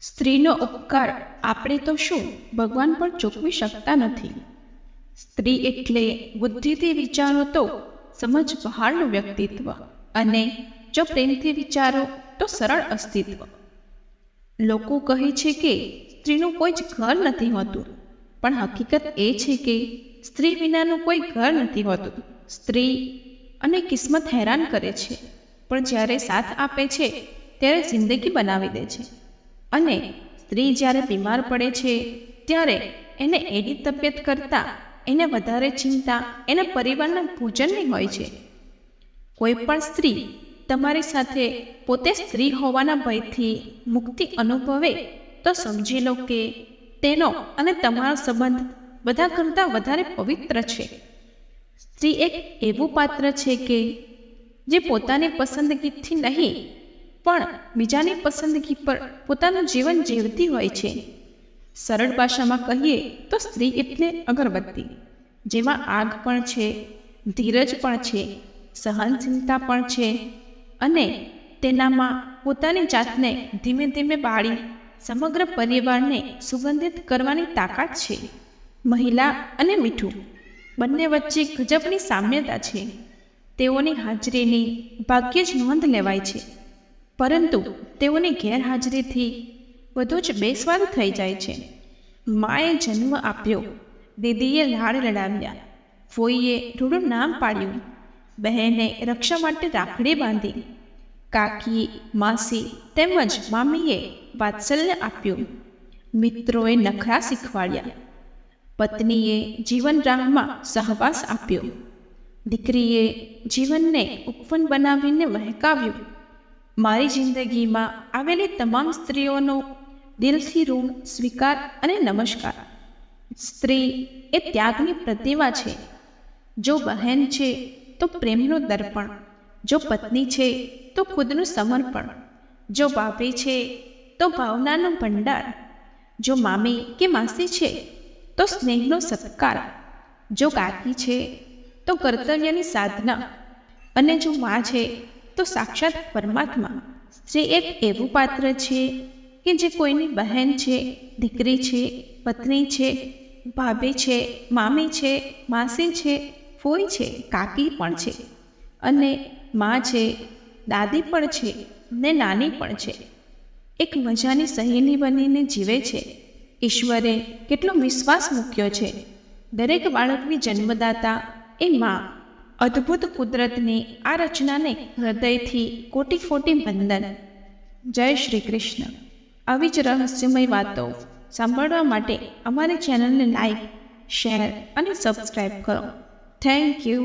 સ્ત્રીનો ઉપકાર આપણે તો શું? ભગવાન પણ ચૂકવી શકતા નથી. સ્ત્રી એટલે બુદ્ધિથી વિચારો તો સમજ બહારનું વ્યક્તિત્વ અને જો પ્રેમથી વિચારો તો સરળ અસ્તિત્વ. લોકો કહે છે કે સ્ત્રીનું કોઈ જ ઘર નથી હોતું. પણ હકીકત એ છે કે સ્ત્રી વિનાનું કોઈ ઘર નથી હોતું. સ્ત્રી અને કિસ્મત હેરાન કરે છે. પણ જ્યારે સાથ આપે છે, ત્યારે જિંદગી બનાવી દે છે. અને સ્ત્રી જ્યારે બીમાર પડે છે, ત્યારે એને એની તબિયત કરતાં, એને વધારે ચિંતા, એના પરિવારના ભોજનની હોય છે. કોઈ પણ સ્ત્રી તમારી સાથે પોતે સ્ત્રી હોવાના ભયથી મુક્તિ અનુભવે તો સમજી લો કે તેનો અને તમારો સંબંધ બધા કરતાં વધારે પવિત્ર છે. સ્ત્રી એક એવું પાત્ર છે કે જે પોતાની પસંદગીથી નહીં પણ બીજાની પસંદગી પર પોતાનું જીવન જીવતી હોય છે. સરળ ભાષામાં કહીએ તો સ્ત્રી એટલે અગરબત્તી, જેમાં આગ પણ છે, ધીરજ પણ છે, સહનશીલતા પણ છે અને તેનામાં પોતાની જાતને ધીમે ધીમે બાળી સમગ્ર પરિવારને સુગંધિત કરવાની તાકાત છે. મહિલા અને મીઠું, બંને વચ્ચે ગજબની સામ્યતા છે. તેઓની હાજરીની ભાગ્યે જ નોંધ લેવાય છે. પરંતુ તેઓની ગેરહાજરીથી બધું જ બેસ્વાદ થઈ જાય છે. માએ જન્મ આપ્યો, દીદીએ લાડ લડાવ્યા, ફોઈએ રૂડું નામ પાડ્યું, બહેને રક્ષા માટે રાખડી બાંધી કાકી માસી તેમજ મામીએ વાત્સલ્ય આપ્યું, મિત્રોએ નખરા શીખવાડ્યા, પત્નીએ જીવન રાહમાં સહવાસ આપ્યો, દીકરીએ જીવનને ઉપવન બનાવીને મહેકાવ્યું મારી જિંદગીમાં આવેલી તમામ સ્ત્રીઓનો દિલથી ઋણ, સ્વીકાર અને નમસ્કાર. સ્ત્રી એ ત્યાગની પ્રતિમા છે. જો બહેન છે, તો પ્રેમનું દર્પણ. જો પત્ની છે, તો ખુદનું સમર્પણ. જો બાપે છે, તો ભાવનાનો ભંડાર. જો મામી કે માસી છે, તો સ્નેહનો સત્કાર. જો કાકી છે, તો કર્તવ્યની સાધના. અને જો મા છે તો સાક્ષાત પરમાત્મા. જે એક એવું પાત્ર છે કે જે કોઈની બહેન છે, દીકરી છે, પત્ની છે, ભાભી છે, મામી છે, માસી છે, ફોઈ છે, કાકી પણ છે. અને મા છે, દાદી પણ છે ને નાની પણ છે. એક મજાની સહેલી બનીને જીવે છે. ઈશ્વરે કેટલો વિશ્વાસ મૂક્યો છે. દરેક બાળકની જન્મદાતા એ મા. અદ્ભુત કુદરતની આ રચનાને હૃદયથી કોટી કોટી વંદન. જય શ્રી કૃષ્ણ. આવી જ રહસ્યમય વાતો સાંભળવા માટે અમારી ચેનલને લાઈક શેર અને સબસ્ક્રાઈબ કરો. Thank you